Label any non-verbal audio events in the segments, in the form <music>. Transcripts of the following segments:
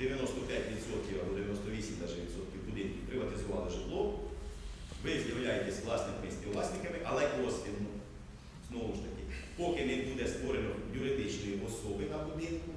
95% або 98% даже відсотків будинків приватизували житло, ви з'являєтесь власниками і співвласниками, але косвенно, знову ж таки, поки не буде створено юридичної особи на будинку,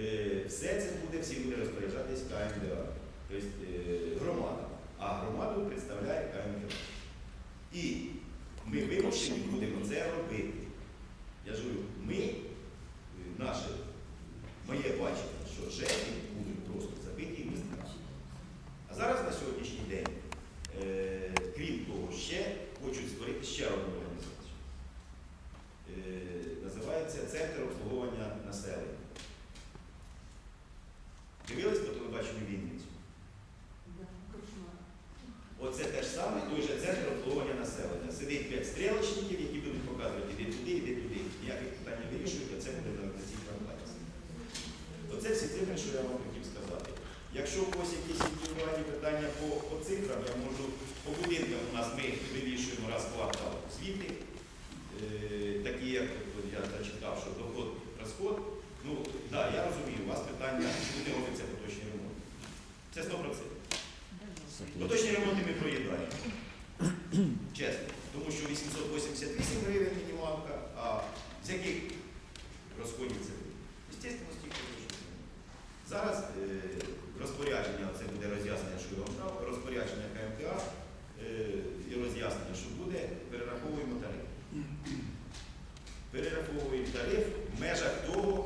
е, все це буде, всі буде розпоряджатись КМДА, тобто е, громада. А громаду представляє КМДА. І ми вимушені будемо це робити. Я ж говорю, ми, е, наше, моє бачення, що ЖЕКи будуть просто забиті страшні. А зараз на сьогоднішній день, е, крім того, ще хочуть створити ще одну організацію. Е, називається Центр обслуговування населення. Дивились по телебаченню Вінницю? Оце те ж саме, той же центр обслуговування населення. Сидить п'ять стрілочників, які будуть показувати, іди туди, іди туди. Ніяких питань не вирішують, а це буде на на цій компанії. Оце всі цифри, що я вам хотів сказати. Якщо у когось якісь індивідуальні питання по, по цифрам, я можу по будинкам у нас ми вивішуємо раз в квартал звіти, е, такі, як от я зачитав, що доход, розход. Ну, так, да, я розумію, у вас не робиться поточний ремонт. Це 100%. Поточні ремонти ми проїдаємо. Чесно. Тому що 888 гривень мінімалка, а з яких розходів це буде? Звісно, стільки поточних. Зараз е, розпорядження, це буде роз'яснення, що я вам дав, розпорядження КМКА е, і роз'яснення, що буде, перераховуємо тариф. Перераховуємо тариф в межах того.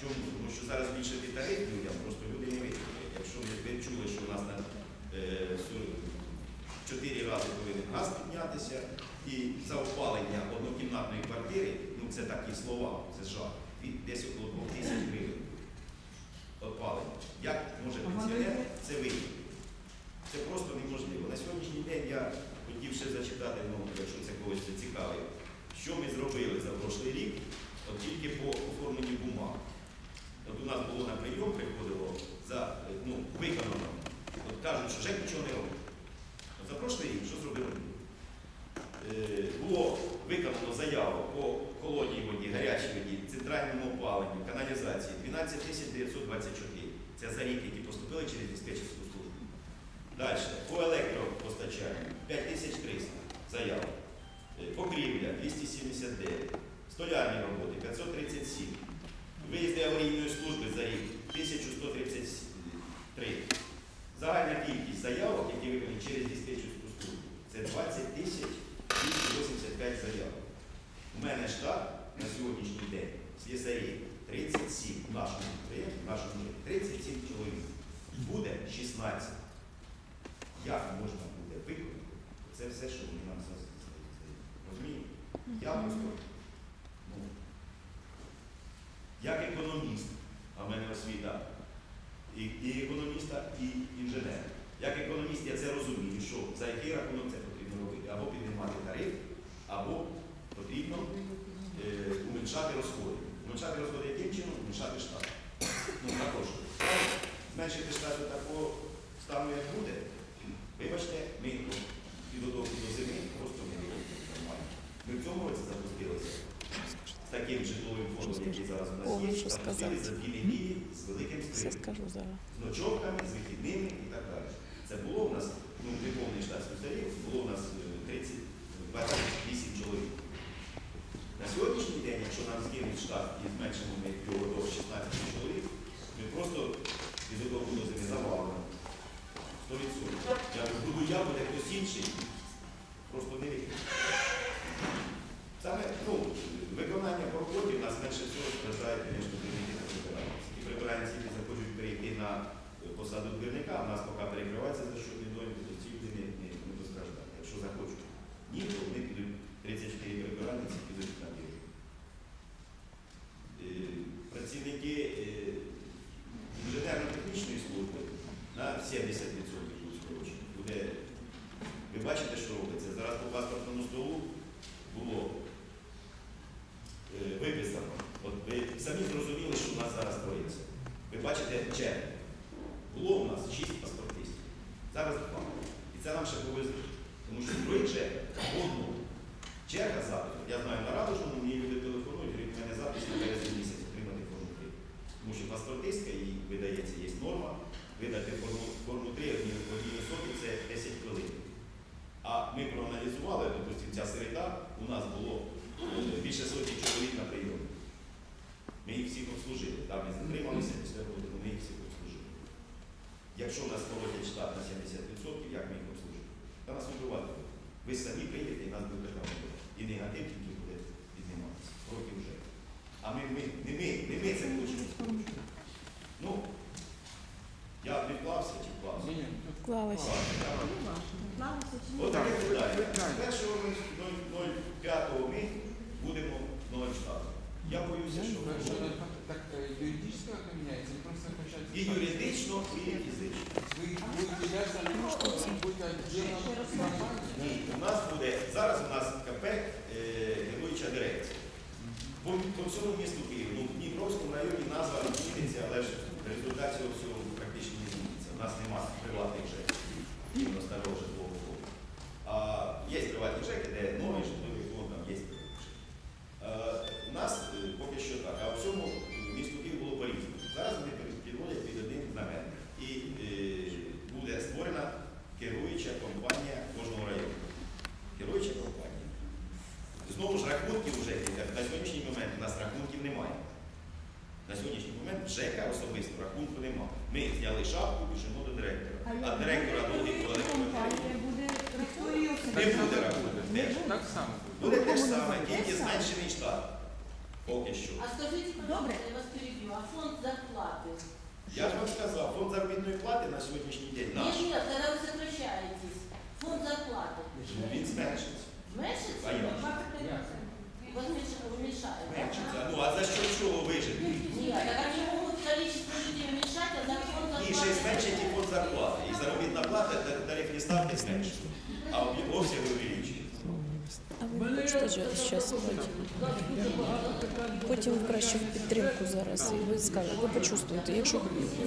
Чому? Тому що зараз збільшити тариф людям, просто люди не витримують. Якщо ви ви чули, що у нас на е, чотири рази повинен газ піднятися, і за опалення однокімнатної квартири, ну це такі слова, це жах, десь около 2 тисяч гривень опалення. Як може пенсіонер це вийти? Це просто неможливо. На сьогоднішній день я хотів ще зачитати, ну, якщо це когось це цікавить, що ми зробили за прошлий рік, от тільки по оформленню бумаг. От у нас було на прийом, приходило за е, ну, виконано. От кажуть, що ЖЕК нічого не робить. От за прошлий що зробили? Е, було виконано заяву по холодній воді, гарячій воді, центральному опаленню, каналізації 12 924. Це за рік, які поступили через диспетчерську службу. Далі, по електропостачанню 5300 заяв. Е, Покрівля 279. Столярні роботи 537. Виїзди аварійної служби за рік 1133. Загальна кількість заявок, які виконані через диспетчерську службу, це 20 тисяч 285 заявок. У мене штат на сьогоднішній день слісарів 37 в нашому підприємстві, в нашому житті, 37 чоловік. Буде 16. Як можна буде виконати? Це все, що вони нам за- за- за- розумієте? Я просто, ну, як економіст, а в і, і економіста, і інженера. Як економіст я це розумію, що за який рахунок це потрібно робити. Або піднімати тариф, або потрібно е, уменьшати розходи. Уменьшати розходи яким чином? Уменьшати штат. Ну, також. Зменшити штату такого стану, як буде. Вибачте, ми от, підготовку до зими просто не робимо нормально. Ми в цьому році запустилися з таким житловим фондом, який зараз у нас є, запустили за дві неділі Все скажу зараз. з ночовками, з вихідними і так далі. Це було у нас, ну, неповний штат слюсарів, було у нас е, 30, 28 чоловік. На сьогоднішній день, якщо нам змінить штат і зменшимо ми його до 16 чоловік, ми просто підготовку до зими завалимо. 100%. Я буду я, буде хтось інший, просто не. Саме ну, виконання проходів у нас менше всього страждають, звісно, прибиранці. І які захочуть перейти на посаду двірника, в нас поки перекривається за що недойми, то ці люди не, не, не постраждають. Якщо захочуть. Ні, то вони підуть 34 прибиранці підуть на двір. Е, Працівники е, інженерно-технічної служби на 70% будуть скорочені. Буде, ви бачите, що робиться. Зараз по паспортному столу було е, виписано. От ви самі зрозуміли, що в нас зараз твориться. Ви бачите черги. Було у нас 6 паспортистів, зараз 2. І це нам ще повезло. Тому що другий черг одну. Черга запиту. Я знаю на радужному, мені люди телефонують, говорять, у мене запис на березень місяць отримати форму 3. Тому що паспортистка, їй видається, є норма, видати форму, форму 3 одній особі це 10 хвилин. А ми проаналізували, допустимо, ця середа у нас було е, більше сотні чоловік на прийомі. Ми їх всіх обслужили. Там ми затрималися після роботи, ми їх всіх обслужили. Якщо в нас скоротять штат на 70%, як ми їх обслужимо? Та нас вибивати. Ви самі прийдете і нас буде там. І негатив тільки буде підніматися. Проти вже. А ми, ми, не ми, не ми це хочемо. Ну, я не вклався чи вклався? Ні, ні, Клалась. От таке питання. Питання. З 1.05 Він зменшиться. Зменшится? Конечно. Вы уменьш- уменьшаете. Зменшиться. Ну а за що чого вижити? Нет, так они могут количество людей уменьшать, а за фонд І ще зменшить і фонд зарплати. І заробітна плата, та- тарифні ставки зменшить. А обсяги увеличують. А ви хочете зараз потім краще в підтримку зараз. І ви скажете, ви почувствуєте. Якщо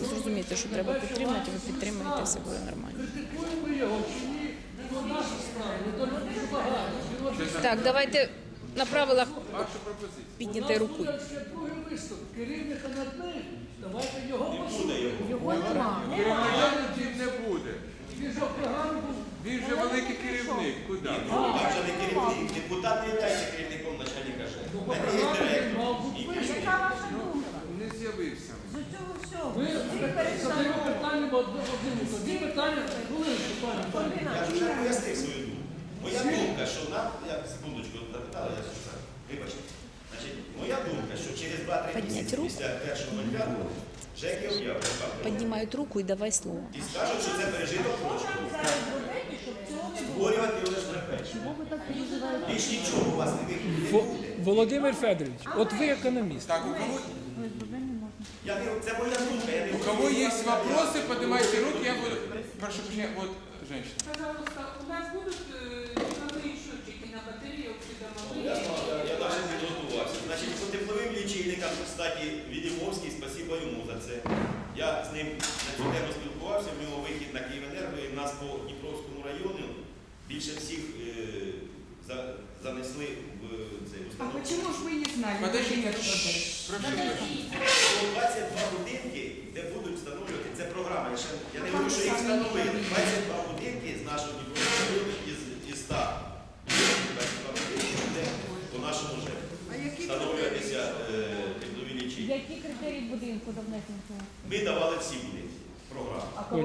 ви зрозумієте, що треба підтримати, ви підтримаєте, все буде нормально. Критикуємо його чи ні, то наша справа, не то дуже багато. Його Честно, Так, давайте на правилах Ваша пропозиція. підняти руку. буде ще другий виступ. Керівника над. Давайте його послухаємо. його. Його нема. Громадянів не буде. Він же в був. Він же великий керівник. Куди? Ну же не керівник. Депутат не є керівником начальника ЖЕК. У мене є директор. І Не з'явився. Ви задаємо питання в одне одному. Тоді питання, пане, пане. Я ж вже пояснив свою що нам, я секундочку запитала, я ще вибачте. Значить, моя думка, що через 2-3 Піднять місяці після першого 05 ЖЕКи об'являть. Піднімають руку і давай слово. І скажуть, що це пережиток прошлого. Створювати лише безпечно. Більш нічого у вас не буде. Володимир Федорович, от ви економіст. Так, у кого, Я не, це моя думка, я не у кого есть вопросы, поднимайте руки, я буду... Прошу прощения, вот женщина. Пожалуйста, у нас будут лічильникам, кстати, Відімовський, спасибо йому за це. Я з ним на цю тему спілкувався, в нього вихід на Київенерго, і в нас по Дніпровському району більше всіх е, за, занесли в е, цей А установку. почему ж вы не знали? Подождите. Було 22 будинки, де будуть встановлювати, це програма, я, ще, я не говорю, що їх встановили. 22 будинки з нашого Дніпровського району із, із 100 будинків, 22 будинки буде по нашому ЖЕКу. А які Встановлюватися е, теплові лічильники. Які критерії будинку до внесення? Ми давали всі будинки. Програму. А кого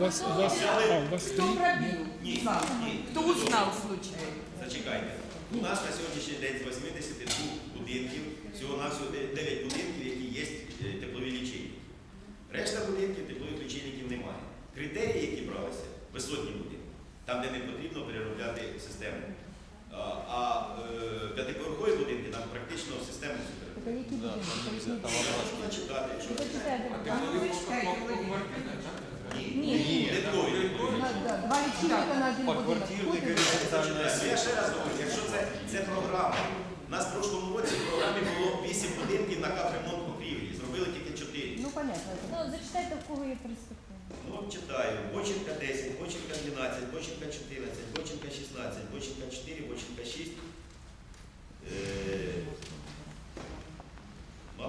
вас, вас, а, вас Кто три? пробил? Ні, ні. Кто узнал случай? Зачекайте. У нас на сьогоднішній день з 82 будинків, всього на всього 9 будинків, які є е, теплові лічильники. Решта будинків теплових лічильників немає. Критерії, які бралися, висотні будинки, там, де не потрібно переробляти систему. А, а е, п'ятиповерхові будинки там практично систему цю Це переробляють. які будинки? Я можу начитати, якщо Ви почитайте. А ты А ну, будешь вы читайте, по- по- по вы- квартире, да? ні. Ні. Диткові, диткові. На- да, Два лічильника на один будинок. Я ще раз говорю, якщо це, це програма, у нас в прошлому році програма будинків на капремонт покрівлі. Зробили тільки 4. Ну, понятно. Ну, зачитайте, в кого є перспектива. Ну, читаю. Боченка 10, Боченка 12, Боченка 14, Боченка 16, Боченка 4, Боченка 6. Е,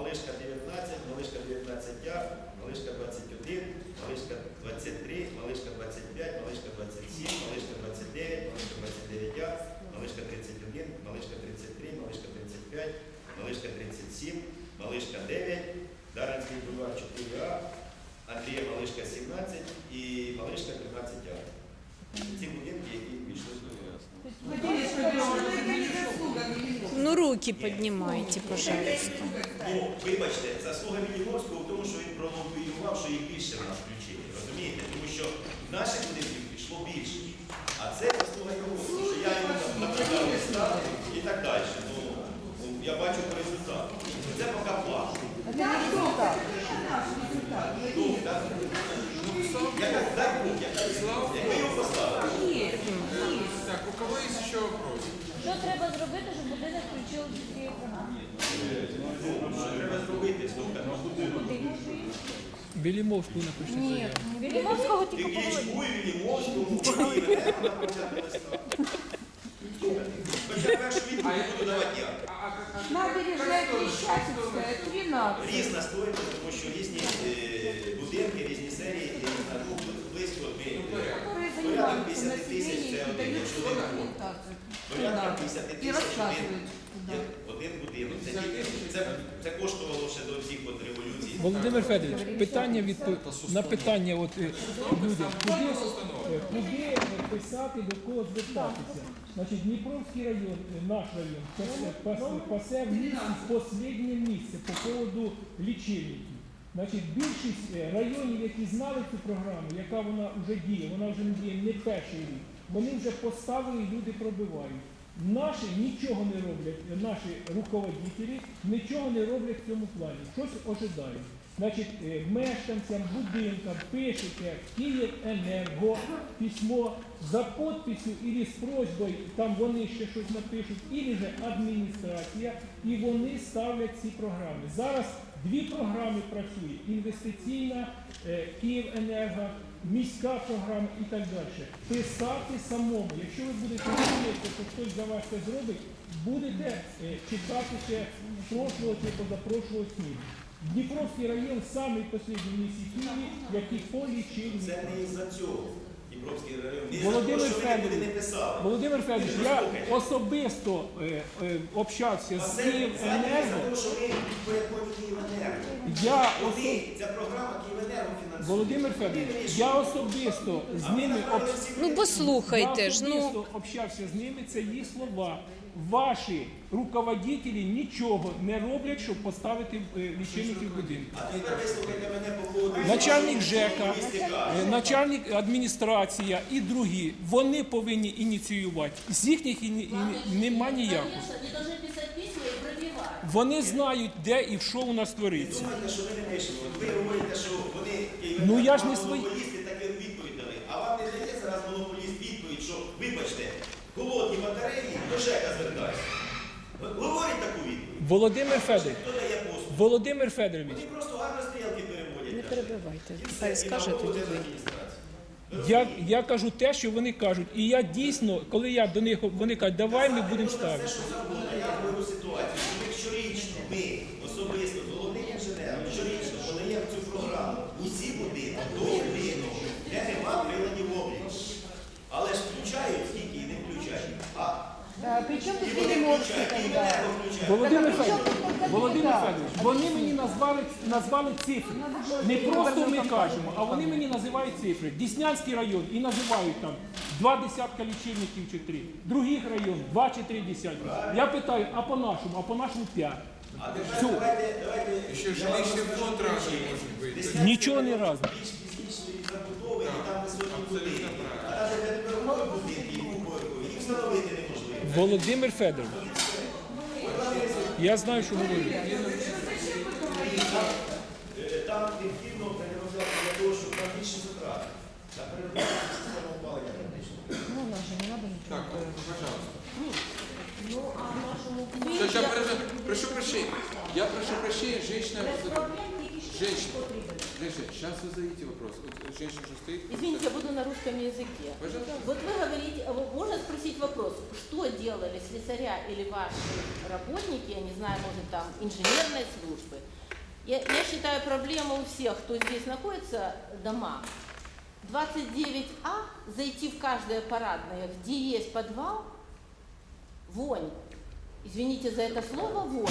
Малишка 19, Малишка 19А, Малишка 21, Малишка 23, Малишка 25, Малишка 27, Малишка 29, Малишка 29А, Малишка 31, Малишка 33, Малишка 35, Малишка 37, Малишка 9, Даранський бульвар 4А, Андрія Малишка 17 і Малишка 13А. Ці будинки, які війшли Ну руки піднімайте, пожалуйста. Ну, вибачте, заслуга Мінімовського в тому, що він пролобіював, що їх більше в нас включили. Розумієте? Тому що наших будинків пішло більше. А це заслуга його, тому що я йому там листа і так далі. Ну, я бачу по результату. Це поки план. Ну, так. Дай Бог, я так, якби його поставили. Есть еще вопросы? Що треба зробити, щоб будинок включили до цієї програми? Що треба зробити? Слухай, ну, Білімовську напишіть Ні, заяву. Вілімовського Ти тільки поговорити. Кличку і Вільямовському, і Іринею на початку <laughs> листа. Хоча першу відповідь буду давати я. А, а, как- а Набережная Крещатицкая, 12. Різна стоїть, тому що різні е, будинки, різні серії, і на ну, близько от ми, е, которые порядок занимаются 50 тисяч це один, якщо один фонд. Порядка 50 тисяч один, будинок. Це, тільки, це, це коштувало ще до всіх от революцій. Володимир Федорович, питання відпо... на питання от, е, людям, куди, е, куди писати, до кого звертатися? Значить, Дніпровський район, е, наш район, пасе- пасе- пасе в місті останнє місце по поводу лічильників. Значить, більшість е, районів, які знали цю програму, яка вона вже діє, вона вже не діє не перший рік, вони вже поставили люди пробивають. Наші нічого не роблять, е, наші руководителі нічого не роблять в цьому плані. Щось ожидають. Значить, е, мешканцям, будинкам пишете Київенерго письмо за підписю і з просьбою, там вони ще щось напишуть, і же адміністрація, і вони ставлять ці програми. Зараз дві програми працюють: інвестиційна е, Київенерго, міська програма і так далі. Писати самому. Якщо ви будете думати, що хтось за вас це зробить, будете е, читати ще прошлого чи позапрошлого снігу.Дніпровський район самий останній в місті Києві, який полічив. Це не із-за цього. Дніпровський район. Володимир що ви нікуди Федорович, не писали. Володимир Федорович, я Послухайте. особисто е, е, общався А з це, Київенерго. за те, що ви підпорядковані Київенерго. Я Вони, осо- ця програма Київенерго фінансує. Володимир Ви Федорович, я особисто з ними об- Ну послухайте ж, ну. особисто общався з ними, це її слова. Ваші руководителі нічого не роблять, щоб поставити е, лічильники в будинку. А тепер вислухайте мене по. Начальник ЖЕКа, е, начальник адміністрація і другі, вони повинні ініціювати. З їхніх іні- іні- нема ніякого. Вони знають, де і що у нас твориться. Ну, я ж не свої- монополісти так і відповідь дали. А вам не дає зараз монополіст відповідь, що, вибачте, холодні батареї до ЖЕКа звертайся. Говорить таку відповідь. Володимир Федорович, Хто дає послуг? Володимир Федорович, Вони просто гарно стрілки переводять. Не перебивайте. Хай скаже тоді ви. я, я кажу те, що вони кажуть. І я дійсно, коли я до них вони кажуть, давай ми будемо ставити. Все, що завгодно, я говорю ситуацію, що ми щорічно, ми особисто з головним інженером, щорічно подаємо цю програму. Усі будинки, до будинок, де нема приладів обліку. Але ж включають скільки і не включають. А А, Причому і тут вони Вілімовський включають, і тогда? енерго включають. Володимир Так, а при чому Федорович, тут Володимир конкретика? Федорович, вони мені назвали, назвали цифри. Не просто ми кажемо, а вони мені називають цифри. Діснянський район і називають там два десятка лічильників чи три. Других район два чи три десятки. Я питаю, а по нашому, а по нашому п'ять. А тепер Все. давайте, давайте. Еще я вам жилищный розкажу фонд причину. разный может быть. Десятки Нічого не районів разне. Більш пізнішої забудови, і там високі Абсолютно будинки. правильно. А там, де п'ятиповерхові будинки, і двоповерхові, їх встановити неможливо. Володимир Федорович. Я знаю, що говорю. Е, Там необхідно переробляти для того, щоб там більше затрати. Там переробляти систему опалення практично. Ну, нам же не надо нічого. Так, пожалуйста. Ну, а в нашому Сейчас, сейчас, подожди. прошу прощения. Я прошу прощения, женщина... Женщина. Женщина, сейчас вы зададите вопрос. Вот Женщина, что стоит? Извините, я буду на русском языке. Пожалуйста. Вот вы говорите, а вот можно спросить вопрос, что делали слесаря или ваши работники, я не знаю, может там инженерной службы? Я, я считаю, проблема у всех, кто здесь находится, дома. 29А, зайти в каждое парадное, где есть подвал, вонь. Извините за это слово, вонь.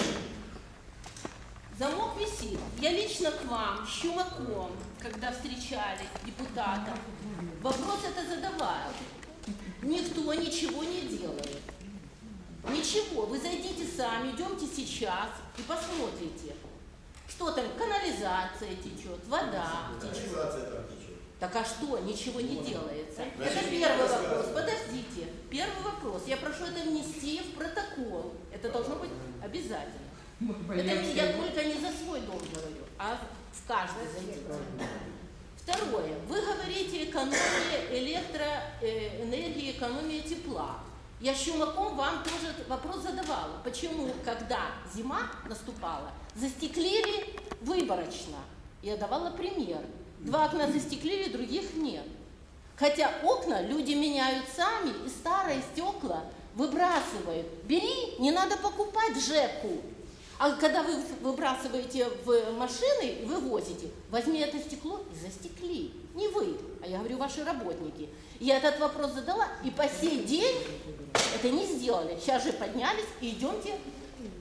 Замок висит. Я лично к вам, с чумаком, когда встречались депутатов, вопрос это задаваю. Никто ничего не делает. Ничего. Вы зайдите сами, идемте сейчас и посмотрите. Что там, канализация течет, вода течет. Так а что, ничего не делается? Это первый вопрос. Подождите. Первый вопрос. Я прошу это внести в протокол. Это должно быть обязательно. Это не- я только не за свой дом говорю, а в каждый зайдите. Второе. Вы говорите экономия электроэнергии, экономия тепла. Я с Чумаком вам тоже вопрос задавала. Почему, когда зима наступала, застеклили выборочно? Я давала пример. Два окна застеклили, других нет. Хотя окна люди меняют сами, и старые стекла выбрасывают. Бери, не надо покупать ЖЭКу. А когда вы выбрасываете в машины вывозите, возьми это стекло и застекли. Не вы, а я говорю, ваши работники. Я этот вопрос задала, и по сей день это не сделали. Сейчас же поднялись, и идемте,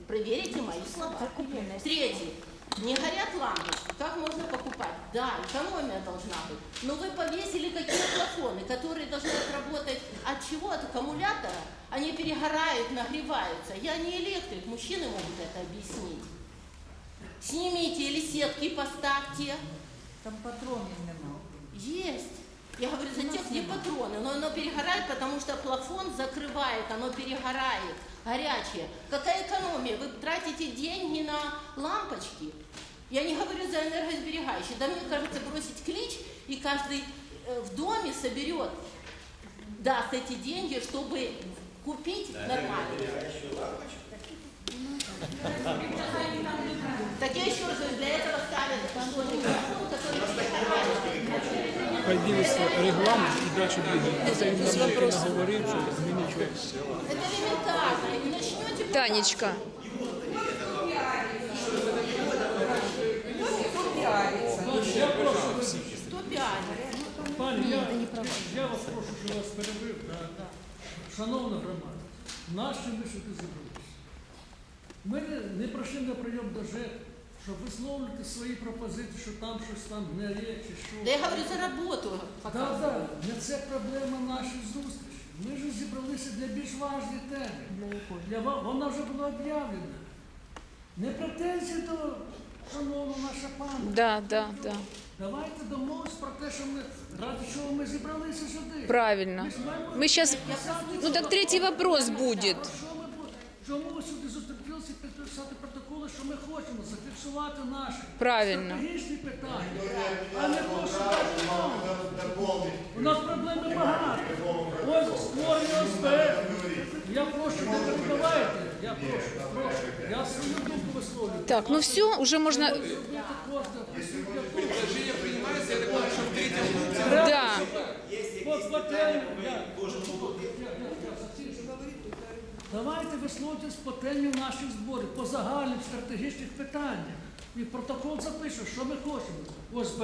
проверите мои слова. Третий. Не горят лампочки. Как можно покупать? Да, экономия должна быть. Но вы повесили какие плафоны, которые должны отработать от чего? От аккумулятора. Они перегорают, нагреваются. Я не электрик, мужчины могут это объяснить. Снимите или сетки поставьте. Там патронів нема. Есть. Я говорю за тех, где патроны, но оно перегорает, потому что плафон закрывает, оно перегорает, горячее. Какая экономия? Вы тратите деньги на лампочки. Я не говорю за энергосберегающие. Да мне кажется, бросить клич, и каждый э, в доме соберет, даст эти деньги, чтобы купить нормально. Так я еще раз говорю, для этого ставят плафон, который. Хай дивиться регламент і далі двигаємо. Це він наговорив, що змінить щось. Это элементарно. Начнете Танечка, Я прошу, 105. пані, я, я вас прошу, що вас перебив. Да. Шановна громада, нащо ми сюди зібралися? Ми не, прийшли на прийом до ЖЕК, щоб висловлювати свої пропозиції, що там щось там не є, чи що. Да я говорю за работу. Так, показываю. так, не це проблема нашої зустрічі. Ми ж зібралися для більш важної теми. Для вона вже була об'явлена. Не претензії до шановного наша пана. да, да, да. Давайте домовимось про те, що ми ради чого ми зібралися сюди. Правильно. Ми ж маємо Мы сейчас... писати Ну так третий вопрос будет. Чому ви сюди зустрілися підписати протоколи, що ми хочемо зафіксувати наші Правильно. стратегічні питання, а не то, що так, у нас проблеми багато. Ось створення ОСБ. Я прошу, не перебивайте. Я прошу, прошу. Я свою думку висловлюю. Так, ну все, уже можно... Зробити кошти. Предложение принимается, я так понимаю, что в третьем. Да. По платенню. Давайте висловитись по темі наших зборів, по загальних стратегічних питаннях. І протокол запише, що ми хочемо. ОСБ,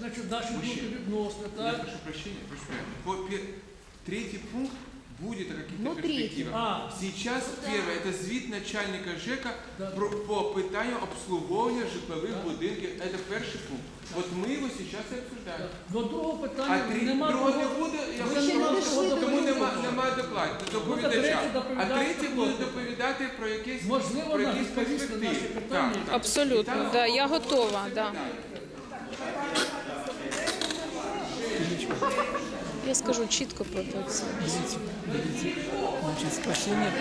значить, наші думки відносно, Я прошу прощення, прошу пе- пункт будет о каких-то Ну, третий. перспективах. А. Сейчас первое, это звіт начальника ЖЕКа Да. про, по питанню обслуговування житлових будинків. Это перший пункт. Вот мы его сейчас и обсуждаем. До другого А питання три, нема другого кого- не буде, я Ви прошу, ще не дійшли до тому другого. нема, немає доклад, доповідача. третє А доповідати третій хто? буде доповідати про якісь, Можливо, про нам якісь відповісти на наші перспективи. питання. Так, так. Абсолютно, да, я готова, да. Я скажу чітко про це. Значить, спасіння